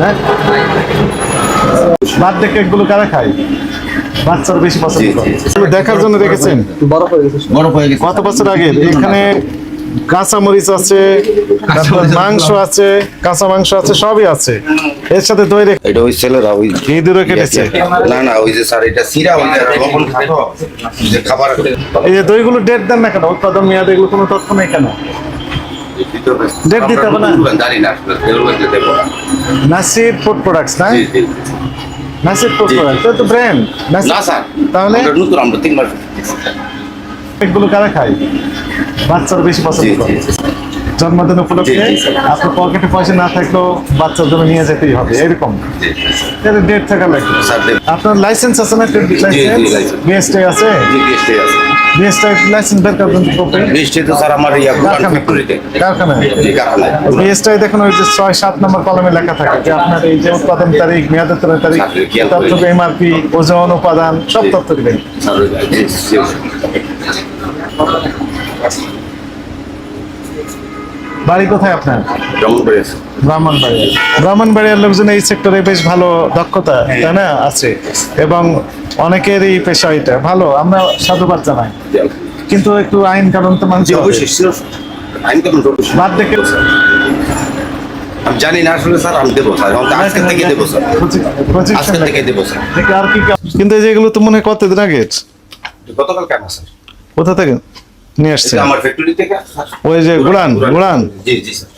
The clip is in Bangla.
হ্যাঁ? বার্থডে কেকগুলো কারা খায়? বাচ্চারা বেশি পছন্দ করে। দেখার জন্য রেখেছেন? বরফ হয়ে গেছে বরফ হয়ে গেছে। কত বছর আগে? এখানে কাঁচা মরিচ আছে তারপর মাংস আছে। কাঁচা মাংস আছে সবই আছে। এর সাথে দই রেখে এটা ওই ছেলেরা ওই ইঁদুরও কেটেছে না না ওই যে স্যার এটা সিরা ওই যে লবণ যে খাবার এই যে দইগুলো ডেট দেন না কেন? উৎপাদন মেয়াদ এগুলো কোনো তথ্য নেই কেন? ডেট দিতে হবে না? জানি না। নাসির ফুড প্রোডাক্টস না। নাসির ফুড। প্রোডাক্টস তো ব্র্যান্ড না স্যার তাহলে নতুন আমরা তিন মাস এগুলো কারা খায় বাচ্চারা বেশি পছন্দ করে জন্মদিন উপলক্ষে। আপনার পকেটে পয়সা না থাকলেও বাচ্চার জন্য নিয়ে যেতেই হবে এরকম। এটা ডেট থাকা লাগবে আপনার লাইসেন্স আছে না লাইসেন্স বিএসটি আছে? বিএসটি লাইসেন্স বের করবেন বিএসটি তো স্যার আমার ইয়া কারখানা কারখানায়। জি কারখানায়। বিএসটি দেখুন ওই যে ছয় সাত নম্বর কলমে লেখা থাকে যে আপনার এই যে উৎপাদন তারিখ তারিখ তথ্য। এমআরপি ওজন উপাদান সব তথ্য দিবেন। বাড়ি কোথায় আপনার? ব্রাহ্মণবাড়িয়া ব্রাহ্মণবাড়িয়ার লোকজন এই সেক্টরে বেশ ভালো দক্ষতা তাই না? আছে। এবং অনেকেরই পেশা এটা। ভালো আমরা সাধুবাদ জানাই। কিন্তু একটু আইন কারণ তো। আইন কেমন বাদ দেখে আমি জানি না আসলে স্যার আমি দেবো স্যার আজকে থেকে দেবো স্যার আজকে থেকে দেবো স্যার আর কি কিন্তু যেগুলো তো মনে হয় কতদিন আগে গতকাল কেন স্যার কোথা থেকে? নিয়ে আসছে। আমার ফ্যাক্টরি থেকে? ওই যে গুড়ান গুড়ান। জি জি স্যার